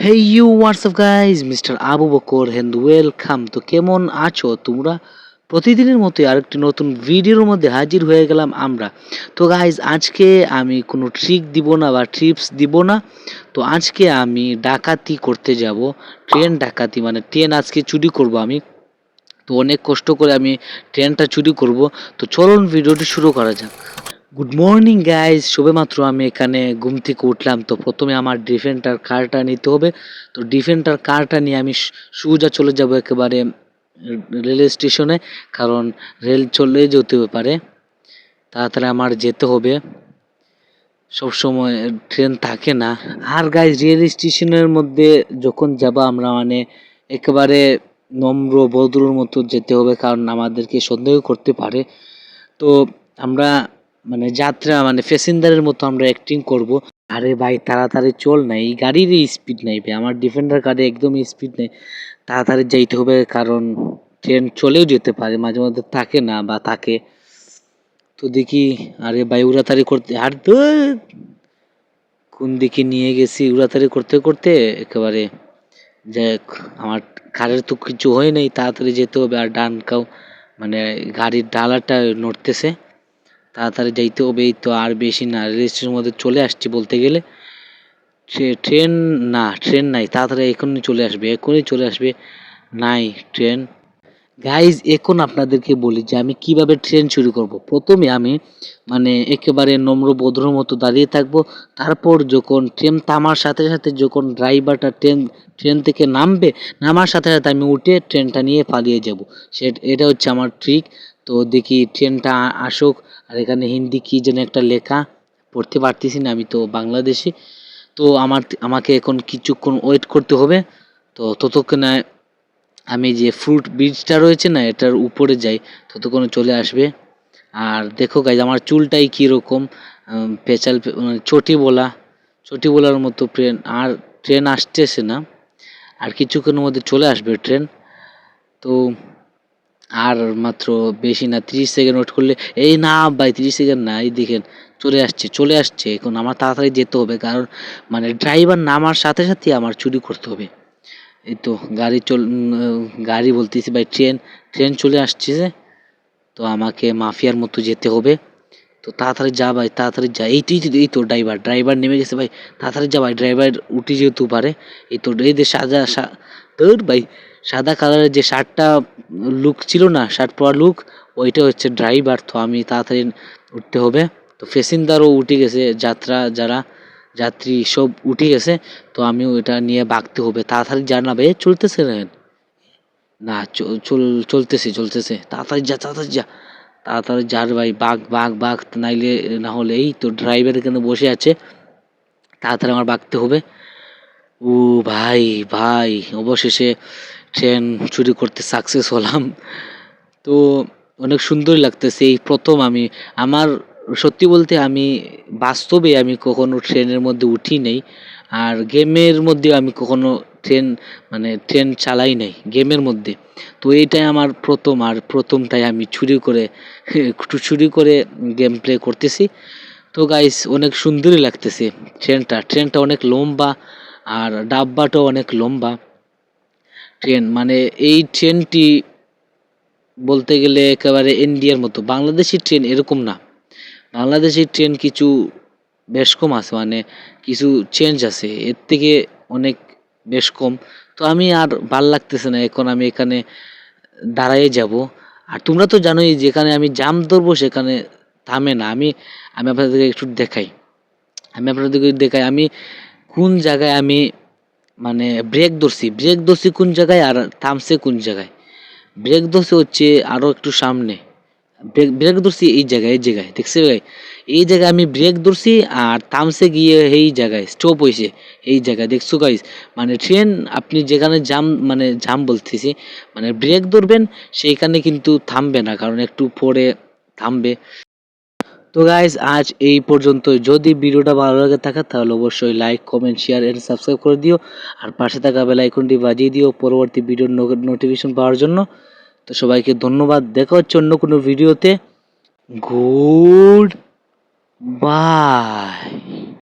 Hey you WhatsApp guys mister Abu Bakar hand welcome তো কেমন আছো তোমরা প্রতিদিনের মতোই আরেকটি নতুন ভিডিওর মধ্যে হাজির হয়ে গেলাম আমরা তো গাইজ আজকে আমি কোনো ট্রিক দিব না বা ট্রিপস দিব না তো আজকে আমি ডাকাতি করতে যাব ট্রেন ডাকাতি মানে ট্রেন আজকে চুরি করব আমি তো অনেক কষ্ট করে আমি ট্রেনটা চুরি করব তো চলুন ভিডিওটি শুরু করা যাক গুড মর্নিং গাইজ সবেমাত্র আমি এখানে ঘুম থেকে উঠলাম। তো প্রথমে আমার ডিফেন্ডার কারটা নিতে হবে। তো ডিফেন্ডার কারটা নিয়ে আমি সোজা চলে যাব একেবারে রেল স্টেশনে কারণ রেল চলে যেতে পারে। তাড়াতাড়ি আমার যেতে হবে। সব সময় ট্রেন থাকে না। আর গাইজ রেল স্টেশনের মধ্যে যখন যাব আমরা মানে একেবারে নম্র ভদ্রর মতো যেতে হবে। কারণ আমাদেরকে সন্দেহ করতে পারে। তো আমরা মানে যাত্রা মানে প্যাসেঞ্জারের মতো আমরা অ্যাক্টিং করব। আরে ভাই তাড়াতাড়ি চল না এই গাড়ির স্পিড নাই ভাই। আমার ডিফেন্ডার গাড়ি একদমই স্পিড নেই। তাড়াতাড়ি যাইতে হবে কারণ ট্রেন চলেও যেতে পারে মাঝে মধ্যে থাকে না বা থাকে। তো দেখি আরে ভাই উড়াতাড়ি করতে আর ধুর, কোন দিকে নিয়ে গেছি উড়াতাড়ি করতে করতে? একেবারে যাক আমার কারের তো কিছু হয় নাই তাড়াতাড়ি যেতে হবে আর ডান কাউ মানে গাড়ির ডালাটা নড়তেছে। তাড়াতাড়ি যাইতে হবে, এই তো আর বেশি না। রেল স্টেশনের মধ্যে চলে আসছি বলতে গেলে। ট্রে- ট্রেন না, ট্রেন নাই, তাড়াতাড়ি এখনই চলে আসবে, এখনই চলে আসবে। নাই, ট্রেন। গাইজ এখন আপনাদেরকে বলি যে আমি কীভাবে ট্রেন শুরু করব। প্রথমে আমি মানে একেবারে নম্র মতো দাঁড়িয়ে থাকব। তারপর যখন ট্রেন থামার সাথে সাথে যখন ড্রাইভারটা ট্রেন ট্রেন থেকে নামবে, নামার সাথে সাথে আমি উঠে ট্রেনটা নিয়ে পালিয়ে যাব। সে, এটা হচ্ছে আমার ট্রিক তো দেখি ট্রেনটা আসুক। আর এখানে হিন্দি কি যেন একটা লেখা, পড়তে পারতেছি না আমি তো বাংলাদেশি। তো আমার, আমাকে এখন কিছুক্ষণ ওয়েট করতে হবে। তো ততক্ষণে আমি যে ফ্রুট ব্রিজটা রয়েছে না, এটার উপরে যাই, ততক্ষণে চলে আসবে। আর দেখো গাইজ আমার চুলটাই কীরকম পেঁচাল মানে চটি বলা চটি বলার মতো ট্রেন আর ট্রেন আসতেছে না। আর কিছুক্ষণের মধ্যে চলে আসবে ট্রেন তো আর মাত্র বেশি না, তিরিশ সেকেন্ড ওয়েট করলে, এই না ভাই, তিরিশ সেকেন্ড না, এই দেখেন, চলে আসছে চলে আসছে, এখন আমার তাড়াতাড়ি যেতে হবে, কারণ মানে ড্রাইভার নামার সাথে সাথে আমার চুরি করতে হবে। এই তো গাড়ি চল গাড়ি বলতেছি ভাই, ট্রেন ট্রেন চলে আসছে তো আমাকে মাফিয়ার মতো যেতে হবে। তো তাড়াতাড়ি যা ভাই, তাড়াতাড়ি যা, এই তো, এই তো- ড্রাইভার ড্রাইভার নেমে গেছে ভাই, তাড়াতাড়ি যা ভাই ড্রাইভার উঠে যেহেতু পারে। এই তো যে সাদা সা- ভাই সাদা কালারের যে শার্টটা লুক ছিল না, শার্ট পরা লুক ওইটা হচ্ছে ড্রাইভার তো আমি তাড়াতাড়ি উঠতে হবে। তো প্যাসেঞ্জারও উঠে গেছে, যাত্রা যারা, যাত্রী সব উঠে গেছে, তো আমি ওইটা নিয়ে ভাগতে হবে। তাড়াতাড়ি জানাবে চলতেছে না? চল চল- চলতেছে চলতেছে। তাড়াতাড়ি যা তাড়াতাড়ি যা। তাড়াতাড়ি যার ভাই বাঘ বাঘ বাঘ নাইলে না হলে এই তো ড্রাইভার এখানে বসে আছে। তাড়াতাড়ি আমার বাগতে হবে। ও ভাই ভাই, অবশেষে ট্রেন চুরি করতে সাকসেস হলাম। তো অনেক সুন্দরই লাগতেছে। এই প্রথম আমি, আমার সত্যি বলতে আমি বাস্তবে আমি কখনো ট্রেনের মধ্যে উঠি নাই। আর গেমের মধ্যে আমি কখনো ট্রেন মানে ট্রেন চালাই নাই, গেমের মধ্যে। তো এইটাই আমার প্রথম, আর প্রথমটাই আমি চুরি করে চুরি করে গেম প্লে করতেছি। তো গাইস অনেক সুন্দরই লাগতেছে ট্রেনটা। ট্রেনটা অনেক লম্বা, আর ডাব্বাটাও অনেক লম্বা। ট্রেন মানে এই ট্রেনটি বলতে গেলে একেবারে ইন্ডিয়ার মতো। বাংলাদেশি ট্রেন এরকম না। বাংলাদেশি ট্রেন কিছু বেশ কম আছে মানে কিছু চেঞ্জ আছে। এর থেকে অনেক বেশ কম। তো আমি আর ভালো লাগতেছে না, এখন আমি এখানে দাঁড়ায়ে যাব। আর তোমরা তো জানোই, যেখানে আমি জাম ধরবো সেখানে থামে না। আমি আমি আপনাদেরকে একটু দেখাই। আমি আপনাদেরকে দেখাই, আমি কোন জায়গায় আমি মানে ব্রেক ধরছি। ব্রেক ধরছি কোন জায়গায় আর থামছে কোন জায়গায়? ব্রেক ধরছে হচ্ছে আরও একটু সামনে। ব্রেক ব্রেক ধরছি এই জায়গায় এই জায়গায়, দেখছে ভাই? এই জায়গায় আমি ব্রেক ধরছি আর থামছে গিয়ে এই জায়গায় স্টপ হয়েছে এই জায়গায়। দেখছ গাইস মানে ট্রেন আপনি যেখানে জাম মানে জাম বলতেছি মানে ব্রেক ধরবেন, সেইখানে কিন্তু থামবে না, কারণ একটু পরে থামবে। তো গাইজ আজ এই পর্যন্ত যদি ভিডিওটা ভালো লাগে থাকে, তাহলে অবশ্যই like comment share and subscribe করে দিও। আর পাশে থাকা বেল আইকনটি বাজিয়ে দিও পরবর্তী ভিডিওর নোটিফিকেশন পাওয়ার জন্য। তো সবাইকে ধন্যবাদ। দেখা হচ্ছে অন্য কোনো ভিডিওতে গুড বাই